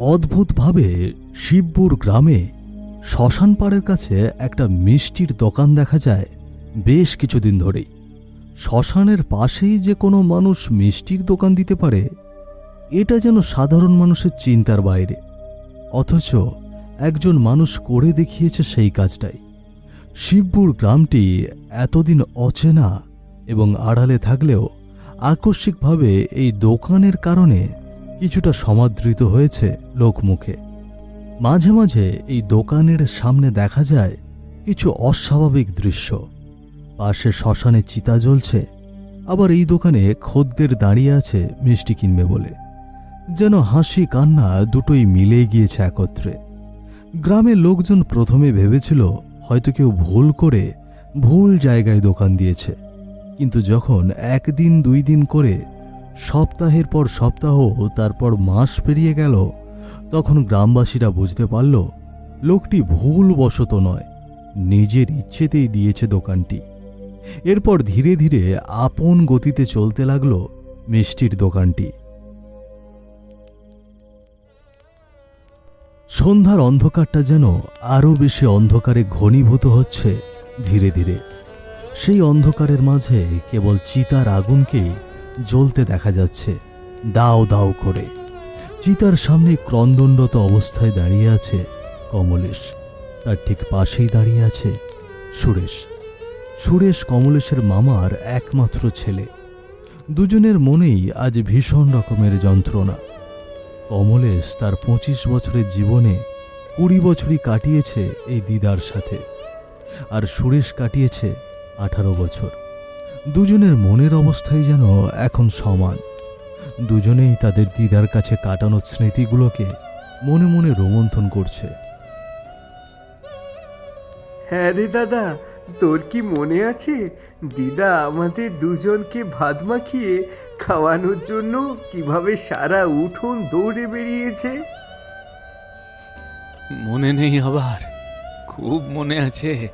অদ্ভুতভাবে শিবপুর গ্রামে শ্মশান পাড়ের কাছে একটা মিষ্টির দোকান দেখা যায় বেশ কিছুদিন ধরেই। শ্মশানের পাশেই যে কোনো মানুষ মিষ্টির দোকান দিতে পারে, এটা যেন সাধারণ মানুষের চিন্তার বাইরে। অথচ একজন মানুষ করে দেখিয়েছে সেই কাজটাই। শিবপুর গ্রামটি এতদিন অচেনা এবং আড়ালে থাকলেও আকস্মিকভাবে এই দোকানের কারণে কিছুটা সমাদৃত হয়েছে লোকমুখে। মাঝে মাঝে এই দোকানের সামনে দেখা যায় কিছু অস্বাভাবিক দৃশ্য। পাশে শ্মশানে চিতা জ্বলছে, আবার এই দোকানে খদ্দের দাঁড়িয়ে আছে মিষ্টি কিনবে বলে। যেন হাসি কান্না দুটোই মিলে গিয়েছে একত্রে। গ্রামের লোকজন প্রথমে ভেবেছিল হয়তো কেউ ভুল করে ভুল জায়গায় দোকান দিয়েছে। কিন্তু যখন একদিন দুই দিন করে সপ্তাহের পর সপ্তাহ তারপর মাস পেরিয়ে গেল, তখন গ্রামবাসীরা বুঝতে পারল, লোকটি ভুলবশত নয়, নিজের ইচ্ছেতেই দিয়েছে দোকানটি। এরপর ধীরে ধীরে আপন গতিতে চলতে লাগল মিষ্টির দোকানটি। সন্ধ্যার অন্ধকারটা যেন আরও বেশি অন্ধকারে ঘনীভূত হচ্ছে ধীরে ধীরে। সেই অন্ধকারের মাঝে কেবল চিতার আগুনকেই জ্বলতে দেখা যাচ্ছে। দাও দাও করে। চিতার সামনে ক্রন্দনরত অবস্থায় দাঁড়িয়ে আছে কমলেশ। তার ঠিক পাশেই দাঁড়িয়ে আছে সুরেশ। সুরেশ কমলেশের মামার একমাত্র ছেলে। দুজনের মনেই আজ ভীষণ রকমের যন্ত্রণা। কমলেশ তার পঁচিশ বছরের জীবনে কুড়ি বছরই কাটিয়েছে এই দিদার সাথে। আর সুরেশ কাটিয়েছে আঠারো বছর। দুজনের মনের অবস্থাই যেন এখন সমান। দুজনেই তাদের দিদার কাছে কাটানো স্মৃতিগুলোকে মনে মনে রোমন্থন করছে। হ্যাঁ রে দাদা তোর কি মনে আছে? দিদা আমাদের দুজনকে ভাত মাখিয়ে খাওয়ানোর জন্য কীভাবে সারা উঠোন দৌড়ে বেরিয়েছে? মনে নেই আবার। খুব মনে আছে।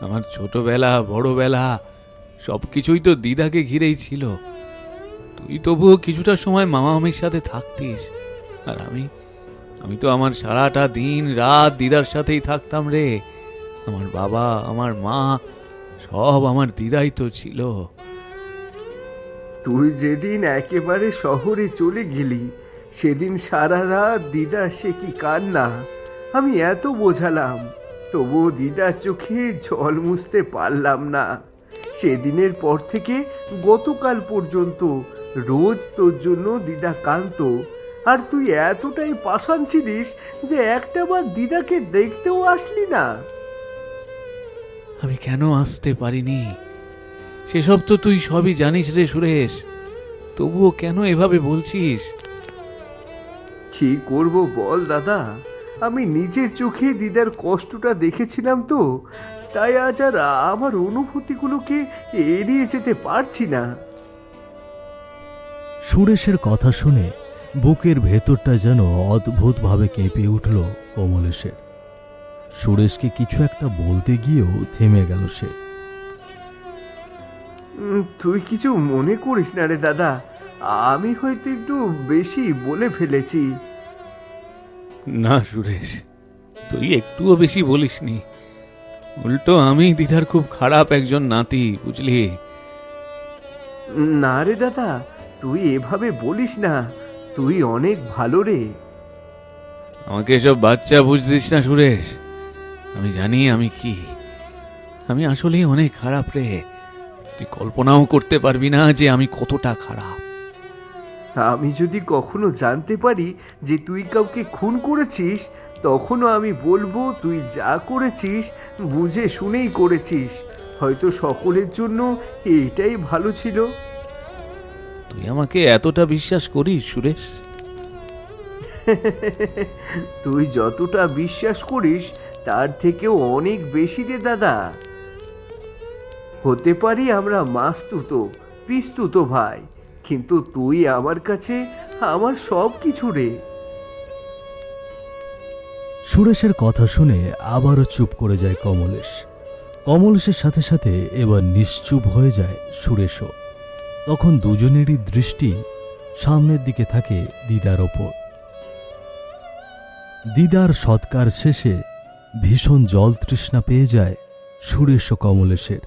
আমার ছোটবেলা বড়বেলা সব কিছুই তো দিদাকে ঘিরেই ছিল। তুই তবুও কিছুটা সময় মামা মামির সাথে থাকতিস। আর আমি আমি তো আমার সারাটা দিন রাত দিদার সাথেই থাকতাম রে। আমার বাবা, আমার মা, সব আমার দিদাই তো ছিল। তুই যেদিন একেবারে শহরে চলে গেলি, সেদিন সারা রাত দিদা সে কি কান্না? আমি এত বোঝালাম, তবুও দিদার চোখে জল মুছতে পারলাম না। সেদিনের পর থেকে গতকাল পর্যন্ত রোজ তোর জন্য দিদা কান্ত আর তুই এতটাই পাষাণ ছিলিস যে একটাবার দিদাকে দেখতেও আসলি না। আমি কেন আসতে পারিনি? সেসব তো তুই সবই জানিস রে সুরেশ। তবুও কেন এভাবে বলছিস? কি করব বল দাদা? আমি নিজের চোখে দিদার কষ্টটা দেখেছিলাম তো। তাই আজ আর আমার অনুভূতিগুলোকে এড়িয়ে যেতে পারছি না। সুরেশের কথা শুনে বুকের ভেতরটা যেন অদ্ভুতভাবে কেঁপে উঠল কমলেশের সুরেশকে কিছু একটা বলতে গিয়েও থেমে গেল সে। উম, তুই কিছু মনে করিস না রে দাদা আমি হয়তো একটু বেশি বলে ফেলেছি। না সুরেশ তুই একটুও বেশি বলিসনি। উল্টো আমি দিদার খুব খারাপ একজন নাতি বুঝলি? না রে দাদা তুই এভাবে বলিস না। তুই অনেক ভালো রে। আমাকে এসব বাচ্চা বুঝতিস না সুরেশ। আমি জানি আমি কি। আমি আসলেই অনেক খারাপ রে। তুই কল্পনাও করতে পারবি না যে আমি কতটা খারাপ। আমি যদি কখনো জানতে পারি যে তুই কাউকে খুন করেছিস তখনও আমি বলব তুই যা করেছিস বুঝে শুনেই করেছিস। হয়তো সকলের জন্য এটাই ভালো ছিল। তুই আমাকে এতটা বিশ্বাস করিস সুরেশ? তুই যতটা বিশ্বাস করিস তার থেকেও অনেক বেশি রে দাদা। হতে পারি আমরা মাস্তুতো পিস্তুতো ভাই কিন্তু তুই আমার কাছে আমার সব কিছু রে। সুরেশের কথা শুনে আবারও চুপ করে যায় কমলেশ। কমলেশের সাথে সাথে এবার নিশ্চুপ হয়ে যায় সুরেশও। তখন দুজনেরই দৃষ্টি সামনের দিকে থাকে দিদার ওপর। দিদার সৎকার শেষে ভীষণ জল তৃষ্ণা পেয়ে যায় সুরেশ ও কমলেশের।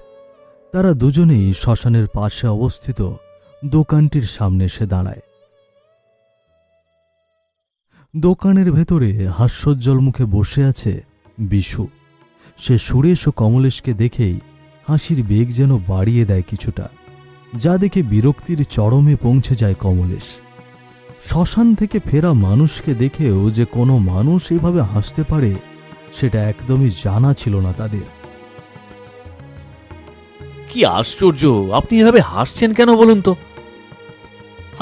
তারা দুজনেই শ্মশানের পাশে অবস্থিত দোকানটির সামনে এসে দাঁড়ায়। দোকানের ভেতরে হাস্যোজ্জ্বল মুখে বসে আছে বিশু। সে সুরেশ ও কমলেশকে দেখেই হাসির বেগ যেন বাড়িয়ে দেয় কিছুটা। যা দেখে বিরক্তির চরমে পৌঁছে যায় কমলেশ। শ্মশান থেকে ফেরা মানুষকে দেখেও যে কোনো মানুষ এভাবে হাসতে পারে, সেটা একদমই জানা ছিল না তাদের। কি আশ্চর্য! আপনি এভাবে হাসছেন কেন বলুন তো?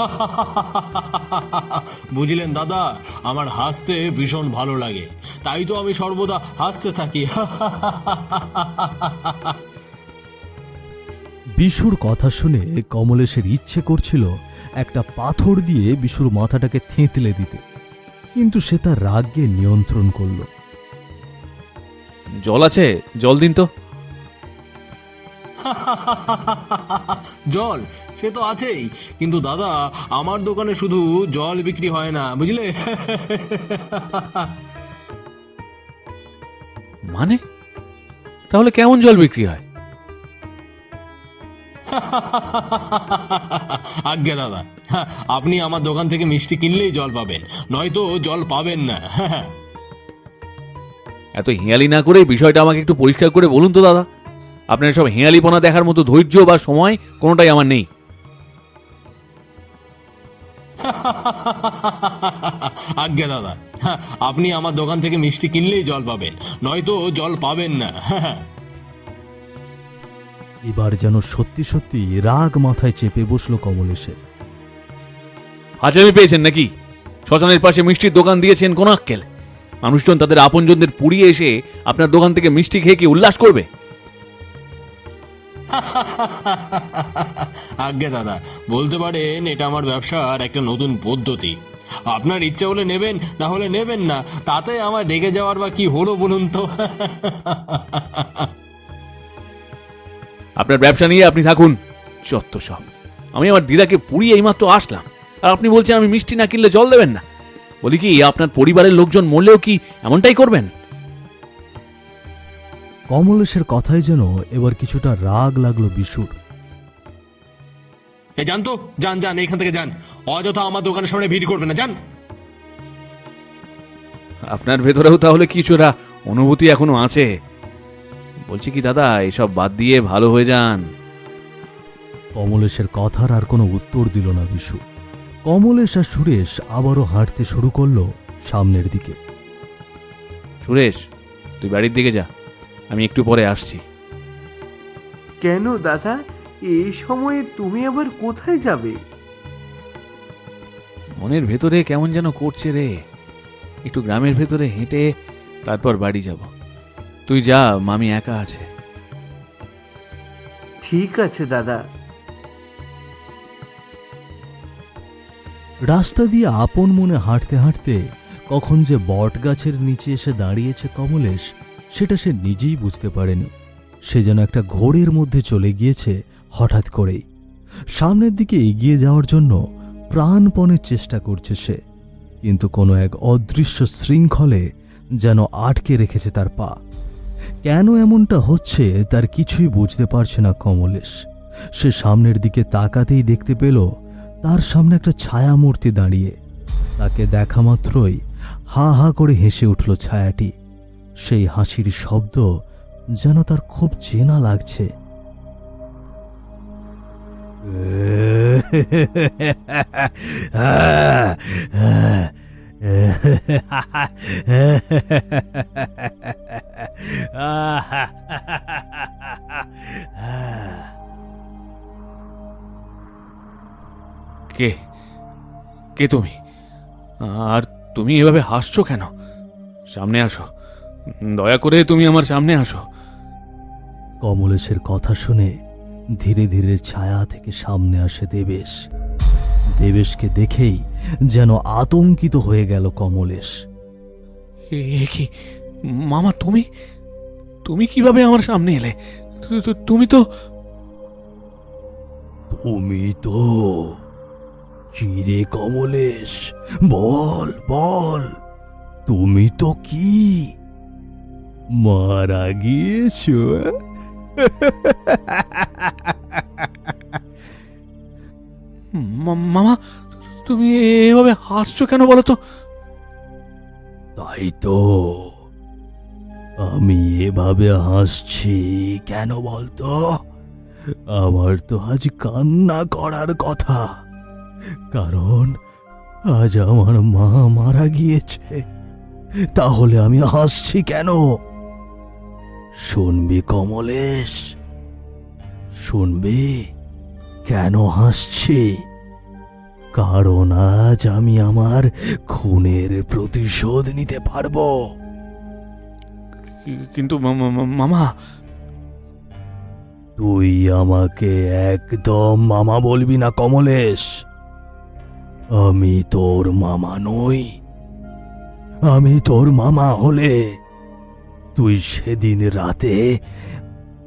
বুঝলেন দাদা আমার হাসতে ভীষণ ভালো লাগে। তাই তো আমি সর্বদা হাসতে থাকি। বিশুর কথা শুনে কমলেশের ইচ্ছে করছিল একটা পাথর দিয়ে বিশুর মাথাটাকে থেঁতলে দিতে। কিন্তু সে তার রাগকে নিয়ন্ত্রণ করল। জল আছে জল দিন তো। জল সে তো আছেই। কিন্তু দাদা আমার দোকানে শুধু জল বিক্রি হয় না বুঝলে? মানে? তাহলে কেমন জল বিক্রি হয়? আজ্ঞা দাদা হ্যাঁ, আপনি আমার দোকান থেকে মিষ্টি কিনলেই জল পাবেন নয়তো জল পাবেন না। এত হেঁয়ালি না করে বিষয়টা আমাকে একটু পরিষ্কার করে বলুন তো দাদা। আপনার সব হেঁয়ালিপনা দেখার মতো ধৈর্য বা সময় কোনোটাই আমার নেই। আজ্ঞা দাদা হ্যাঁ, আপনি আমার দোকান থেকে মিষ্টি কিনলেই জল পাবেন নয়তো জল পাবেন না। এবার যেন সত্যি সত্যি রাগ মাথায় চেপে বসল কমলেশের হাজারি পেয়েছেন নাকি? শ্মশানের পাশে মিষ্টির দোকান দিয়েছেন কোন আক্কেল। মানুষজন তাদের আপনজনদের পুড়িয়ে এসে আপনার দোকান থেকে মিষ্টি খেয়ে কি উল্লাস করবে? আজ্ঞে দাদা, বলতে পারেন এটা আমার ব্যবসার একটা নতুন পদ্ধতি। আপনার ইচ্ছা হলে নেবেন, না হলে নেবেন না, তাতে আমার রেগে যাওয়ার বা কি হলো বলুন তো? আপনার ব্যবসা নিয়ে আপনি থাকুন। যত সব। আমি আমার দিদাকে পুড়িয়ে এইমাত্র আসলাম। আর আপনি বলছেন আমি মিষ্টি না কিনলে জল দেবেন না। বলি কি, আপনার পরিবারের লোকজন মরলেও কি এমনটাই করবেন? কমলেশের কথাই যেন এবার কিছুটা রাগ লাগল বিশুর। এ যান তো যান যান এখান থেকে যান। অযথা আমার দোকানের সামনে ভিড় করবে না যান। আপনার ভেতরেও তাহলে কিছুটা অনুভূতি এখনও আছে। বলছি কি দাদা এসব বাদ দিয়ে ভালো হয়ে যান। কমলেশের কথার আর কোনো উত্তর দিল না বিশু। কমলেশ আর সুরেশ আবারও হাঁটতে শুরু করল সামনের দিকে। সুরেশ তুই বাড়ির দিকে যা। আমি একটু পরে আসছি। কেন দাদা? এই সময়ে তুমি আবার কোথায় যাবে? মনের ভেতরে কেমন যেন করছে রে। একটু গ্রামের ভেতরে হেঁটে তারপর বাড়ি যাব। তুই যা মামি একা আছে। ঠিক আছে দাদা। রাস্তা দিয়ে আপন মনে হাঁটতে হাঁটতে কখন যে বট গাছের নিচে এসে দাঁড়িয়েছে কমলেশ সেটা সে নিজেই বুঝতে পারেনি। সে যেন একটা ঘোরের মধ্যে চলে গিয়েছে হঠাৎ করেই। সামনের দিকে এগিয়ে যাওয়ার জন্য প্রাণপণের চেষ্টা করছে সে, কিন্তু কোনো এক অদৃশ্য শৃঙ্খলে যেন আটকে রেখেছে তার পা। কেন এমনটা হচ্ছে তার কিছুই বুঝতে পারছে না কমলেশ। সে সামনের দিকে তাকাতেই দেখতে পেল তার সামনে একটা ছায়ামূর্তি দাঁড়িয়ে। তাকে দেখা মাত্রই হা হা করে হেসে উঠল ছায়াটি। সেই হাসির শব্দ যেন তার খুব চেনা লাগছে। কে? কে তুমি? আর তুমি এভাবে হাসছো কেন? সামনে আসো। দয়া করে তুমি আমার সামনে আসো। কমলেশের কথা শুনে ধীরে ধীরে ছায়া থেকে সামনে আসে দেবেশ। দেবেশকে দেখেই যেন আতঙ্কিত হয়ে গেল কমলেশ। এ কি? মামা তুমি? তুমি কীভাবে আমার সামনে এলে? তু- তুমি তো তুমি তো কিরে কমলেশ? বল বল। তুমি তো কি? মারা গিয়েছ? মামা তুমি এভাবে হাসছো কেন বলো তো? তাই তো। আমি এভাবে হাসছি কেন বলতো? আমার তো আজ কান্না করার কথা। কারণ আজ আমার মা মারা গিয়েছে। তাহলে আমি হাসছি কেন? শুনবি কমলেশ শুনবি কেন হাসছি? কারণ আজ আমি আমার খুনের প্রতিশোধ নিতে পারব। কিন্তু মামা! তুই আমাকে একদম মামা বলবি না কমলেশ। আমি তোর মামা নই। আমি তোর মামা হলে তুই সেদিন রাতে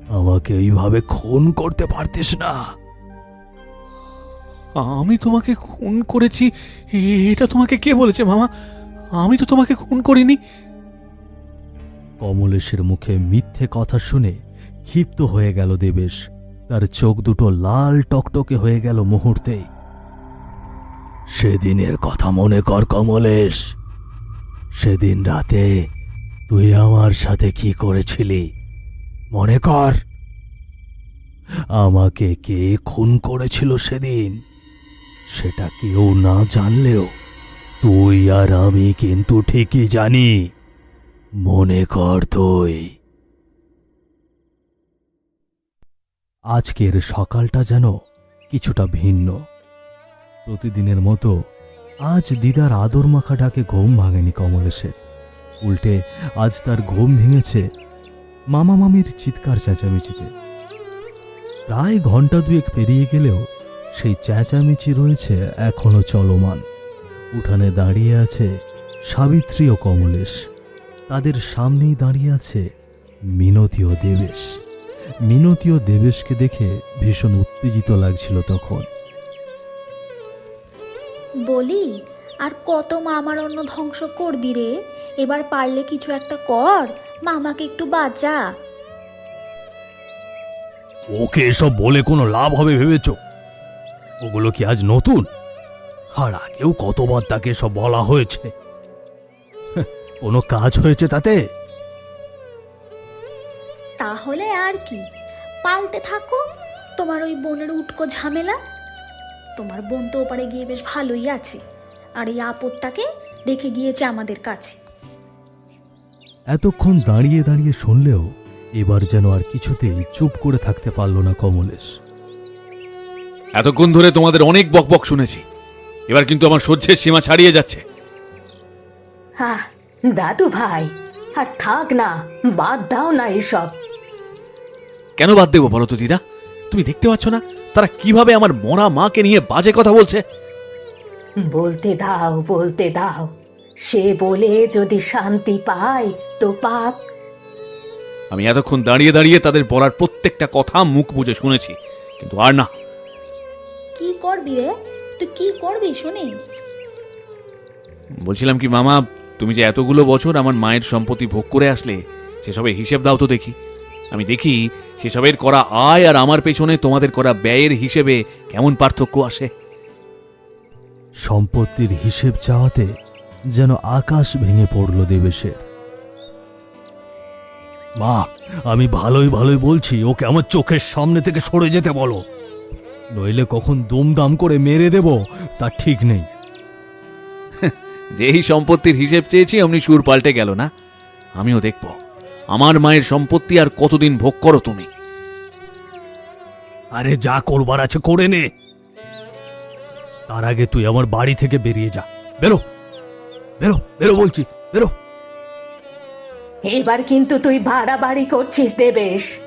আমাকে এইভাবে খুন করতে পারতিস না। আমি তোমাকে খুন করেছি? এটা তোমাকে কে বলেছে মামা? আমি তো তোমাকে খুন করিনি। কমলেশের মুখে মিথ্যে কথা শুনে ক্ষিপ্ত হয়ে গেল দেবেশ। তার চোখ দুটো লাল টকটকে হয়ে গেল মুহূর্তেই। সেদিনের কথা মনে কর কমলেশ। সেদিন রাতে তুই আমার সাথে কি করেছিলি? মনে কর। আমাকে কে খুন করেছিল সেদিন, সেটা কেউ না জানলেও তুই আর আমি কিন্তু ঠিকই জানি। মনে কর তুই। আজকের সকালটা যেন কিছুটা ভিন্ন। প্রতিদিনের মতো আজ দিদার আদর মাখা ডাকে ঘুম ভাঙেনি কমলেশের। উল্টে আজ তার ঘুম ভেঙেছে মামা মামির চিৎকার চেঁচামেচিতে। প্রায় ঘণ্টা দুয়েক পেরিয়ে গেলেও সেই চেঁচামেচি রয়েছে এখনও চলমান। উঠানে দাঁড়িয়ে আছে সাবিত্রী ও কমলেশ। তাদের সামনেই দাঁড়িয়ে আছে মিনতি ও দেবেশ। মিনতি ও দেবেশকে দেখে ভীষণ উত্তেজিত লাগছিল তখন। বলি, আর কত মামার অন্য ধ্বংস করবি রে? এবার পারলে কিছু একটা কর মামাকে একটু বাঁচা। ওকে এসব বলে কোনো লাভ হবে ভেবেছ? ওগুলো কি আজ নতুন? আর আগেও কতবার তাকে সব বলা হয়েছে? হ্যাঁ, কোনো কাজ হয়েছে তাতে? তাহলে আর কি। পাল্টে থাকো তোমার ওই বোনের উটকো ঝামেলা। তোমার বোন তো ওপারে গিয়ে বেশ ভালোই আছে। আর এই আপদটাকে রেখে গিয়েছে আমাদের কাছে। এতক্ষণ দাঁড়িয়ে দাঁড়িয়ে শুনলেও এবার যেন আর কিছুতেই চুপ করে থাকতে পারল না কমলেশ। এতক্ষণ ধরে তোমাদের অনেক বকবক শুনেছি। এবার কিন্তু আমার সহ্যের সীমা ছাড়িয়ে যাচ্ছে। হ্যাঁ দাদু ভাই আর থাক না বাদ দাও না এসব। কেন বাদ দেবো বলো তো দিদা? তুমি দেখতে পাচ্ছ না? তারা কীভাবে আমার মরা মাকে নিয়ে বাজে কথা বলছে? বলতে দাও বলতে দাও। সে বলে যদি শান্তি পায় তো পাক। আমি এতক্ষণ দাঁড়িয়ে দাঁড়িয়ে তাদের বলার প্রত্যেকটা কথা মুখ বুঝে শুনেছি কিন্তু আর না। কি করবি রে? তুই কি করবি শুনি? বলছিলাম কি মামা তুমি যে এতগুলো বছর আমার মায়ের সম্পত্তি ভোগ করে আসলে সেসবের হিসেব দাও তো দেখি। আমি দেখি সেসবের করা আয় আর আমার পেছনে তোমাদের করা ব্যয়ের হিসেবে কেমন পার্থক্য আসে। সম্পত্তির হিসেব চাওয়াতে যেন আকাশ ভেঙে পড়ল দেবেশের। মা আমি ভালোই ভালোই বলছি ওকে আমার চোখের সামনে থেকে সরে যেতে বলো। নইলে কখন দুমদাম করে মেরে দেব তা ঠিক নেই। যেই সম্পত্তির হিসেব চেয়েছি অমনি সুর পাল্টে গেল না? আমিও দেখব। আমার মায়ের সম্পত্তি আর কতদিন ভোগ করো তুমি? আরে যা করবার আছে করে নে। তার আগে তুই আমার বাড়ি থেকে বেরিয়ে যা। বেরো। বেরো বেরো বলছি বেরো। এবার কিন্তু তুই বাড়াবাড়ি করছিস দেবেশ।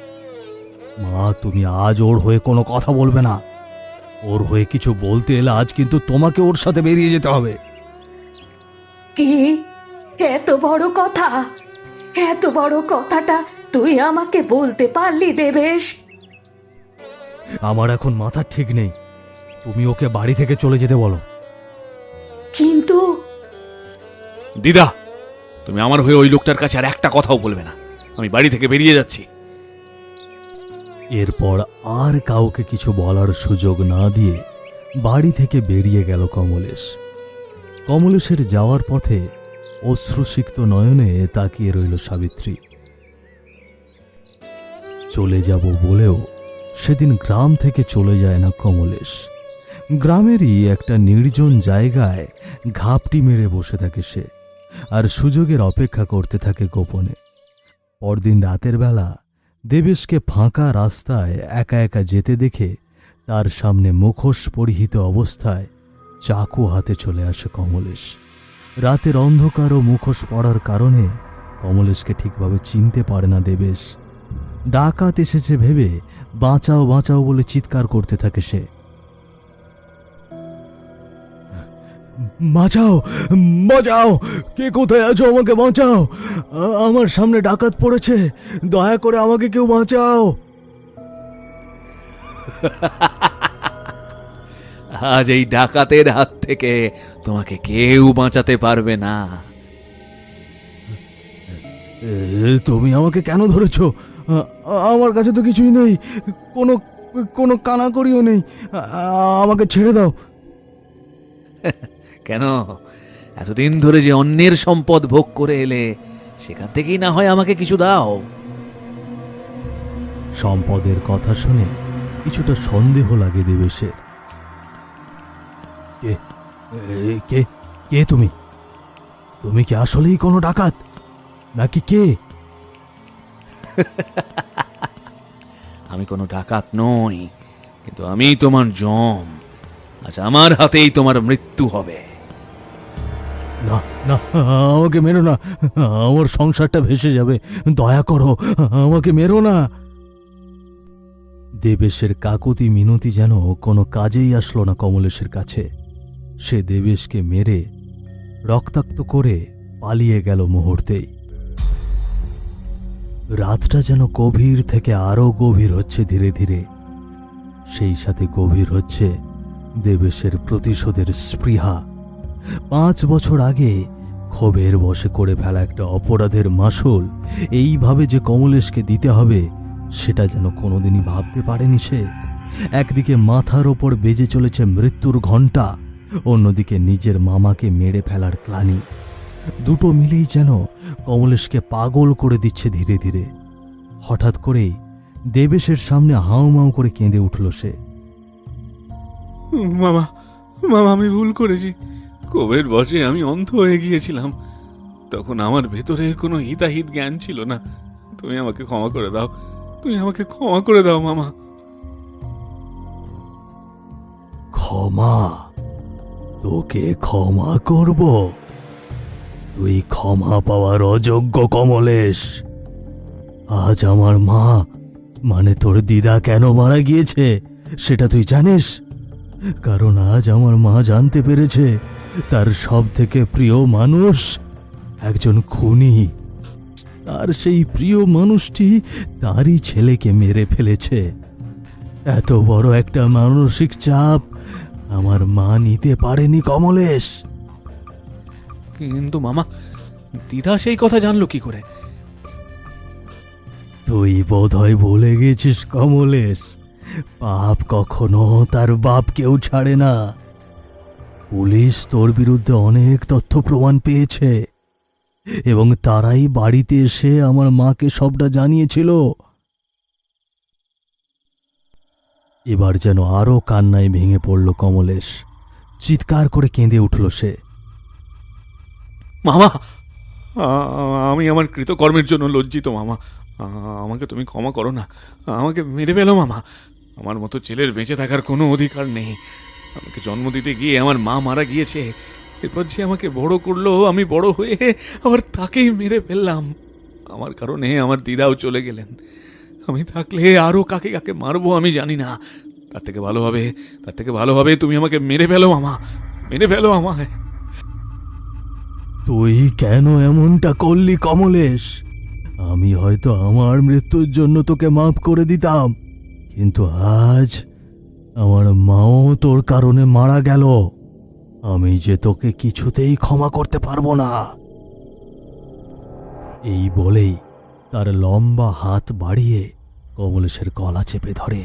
মা তুমি আজ ওর হয়ে কোনো কথা বলবে না। ওর হয়ে কিছু বলতে এলে আজ কিন্তু তোমাকে ওর সাথে বেরিয়ে যেতে হবে। কি? এত বড় কথা? এত বড় কথাটা তুই আমাকে বলতে পারলি দেবেশ? আমার এখন মাথা ঠিক নেই। তুমি ওকে বাড়ি থেকে চলে যেতে বলো। দিদা, তুমি আমার হয়ে ওই লোকটার কাছে আর একটা কথাও বলবে না। আমি বাড়ি থেকে বেরিয়ে যাচ্ছি। এরপর আর কাউকে কিছু বলার সুযোগ না দিয়ে বাড়ি থেকে বেরিয়ে গেল কমলেশ। কমলেশের যাওয়ার পথে অশ্রুসিক্ত নয়নে তাকিয়ে রইল সাবিত্রী। চলে যাব বলেও সেদিন গ্রাম থেকে চলে যায় না কমলেশ। গ্রামেরই একটা নির্জন জায়গায় ঘাপটি মেরে বসে থাকে সে। আর সুযোগের অপেক্ষা করতে থাকে গোপনে। পরদিন রাতের বেলা দেবেশকে ফাঁকা রাস্তায় একা একা যেতে দেখে তার সামনে মুখোশ পরিহিত অবস্থায় চাকু হাতে চলে আসে কমলেশ। রাতের অন্ধকার ও মুখোশ পড়ার কারণে কমলেশকে ঠিকভাবে চিনতে পারে না দেবেশ। ডাকাত এসেছে ভেবে বাঁচাও বাঁচাও বলে চিৎকার করতে থাকে সে। বাঁচাও বাঁচাও কে কোথায় আছো আমাকে বাঁচাও? আমার সামনে ডাকাত পড়েছে দয়া করে আমাকে কেউ বাঁচাও। আজ এই ডাকাতের হাত থেকে তোমাকে কেউ বাঁচাতে পারবে না। তুমি আমাকে কেন ধরেছ? আমার কাছে তো কিছুই নেই কোনো কোনো কানাকড়িও নেই আমাকে ছেড়ে দাও। কেন? এতদিন ধরে যে অন্যের সম্পদ ভোগ করে এলে সেখান থেকেই না হয় আমাকে কিছু দাও। সম্পদের কথা শুনে কিছুটা সন্দেহ লাগে দেবেশের। কে এ, কে কে তুমি? তুমি কি আসলেই কোনো ডাকাত? নাকি কে? আমি কোনো ডাকাত নই কিন্তু আমি তোমার জম। আজ আমার হাতেই তোমার মৃত্যু হবে। না না, আমাকে মেরো না। আমার সংসারটা ভেসে যাবে। দয়া করো, আমাকে মেরো না। দেবেশের কাকুতি মিনতি যেন কোনো কাজেই আসলো না কমলেশের কাছে। সে দেবেশকে মেরে রক্তাক্ত করে পালিয়ে গেল মুহূর্তেই। রাতটা যেন গভীর থেকে আরও গভীর হচ্ছে ধীরে ধীরে। সেই সাথে গভীর হচ্ছে দেবেশের প্রতিশোধের স্পৃহা। পাঁচ বছর আগে ক্ষোভের বশে করে ফেলা একটা অপরাধের মাসুল, এইভাবে যে কমলেশকে দিতে হবে, সেটা যেন কোনোদিনই ভাবতে পারেনি সে। একদিকে মাথার ওপর বেজে চলেছে মৃত্যুর ঘণ্টা, অন্যদিকে নিজের মামাকে মেরে ফেলার ক্লানি। দুটো মিলেই যেন কমলেশকে পাগল করে দিচ্ছে ধীরে ধীরে। হঠাৎ করেই দেবেশের সামনে হাউমাউ করে কেঁদে উঠল সে। মামা মামা, আমি ভুল করেছি। কোভের বসে আমি অন্ধ হয়ে গিয়েছিলাম। তখন আমার ভেতরে কোনো হিতাহিত জ্ঞান ছিল না। তুমি আমাকে ক্ষমা করে দাও। তুমি আমাকে ক্ষমা করে দাও, মামা। ক্ষমা? তোকে ক্ষমা করব? তুই ক্ষমা পাওয়ার অযোগ্য কমলেশ। আজ আমার মা মানে তোর দিদা কেন মারা গিয়েছে, সেটা তুই জানিস? কারণ আজ আমার মা জানতে পেরেছে তার সব থেকে প্রিয় মানুষ একজন খুনি। আর সেই প্রিয় মানুষটি তারই ছেলেকে মেরে ফেলেছে। এত বড় একটা মানসিক চাপ আমার মা নিতে পারেনি কমলেশ। কিন্তু মামা দিদা সেই কথা জানলো কি করে? তুই বোধহয় ভুলে গেছিস কমলেশ। পাপ কখনো তার বাপকেও ছাড়ে না। পুলিশ তোর বিরুদ্ধে অনেক তথ্য প্রমাণ পেয়েছে। এবং তারাই বাড়িতে এসে আমার মাকে সবটা জানিয়েছিল। এবার যেন আরও কান্নায় ভেঙে পড়ল কমলেশ। চিৎকার করে কেঁদে উঠল সে। মামা আমি আমার কৃতকর্মের জন্য লজ্জিত, মামা। আমাকে তুমি ক্ষমা করো না। আমাকে মেরে ফেলো, মামা। আমার মতো ছেলের বেঁচে থাকার কোনো অধিকার নেই। আমাকে জন্ম দিতে গিয়ে আমার মা মারা গিয়েছে। এরপর যে আমাকে বড় করল, আমি বড় হয়ে আবার তাকেই মেরে ফেললাম। আমার কারণে আমার দিদাও চলে গেলেন। আমি থাকলে আরও কাকে কাকে মারবো আমি জানি না। তার থেকে ভালো হবে, তার থেকে ভালো হবে, তুমি আমাকে মেরে ফেলো মামা, মেরে ফেলো আমায়। তুই কেন এমনটা করলি কমলেশ? আমি হয়তো আমার মৃত্যুর জন্য তোকে মাফ করে দিতাম, কিন্তু আজ আমার মাও তোর কারণে মারা গেল। আমি যে তোকে কিছুতেই ক্ষমা করতে পারব না। এই বলেই তার লম্বা হাত বাড়িয়ে কমলেশের গলা চেপে ধরে।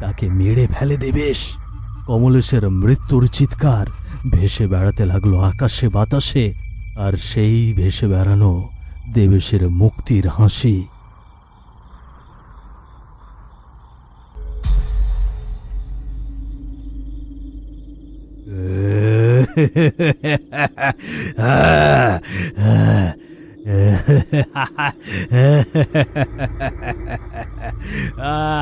তাকে মেরে ফেলে দেবেশ কমলেশের মৃত্যুর চিৎকার, ভেসে বেড়াতে লাগল আকাশে বাতাসে, আর সেই ভেসে বেড়ানো দেবেশের মুক্তির হাসি। Ah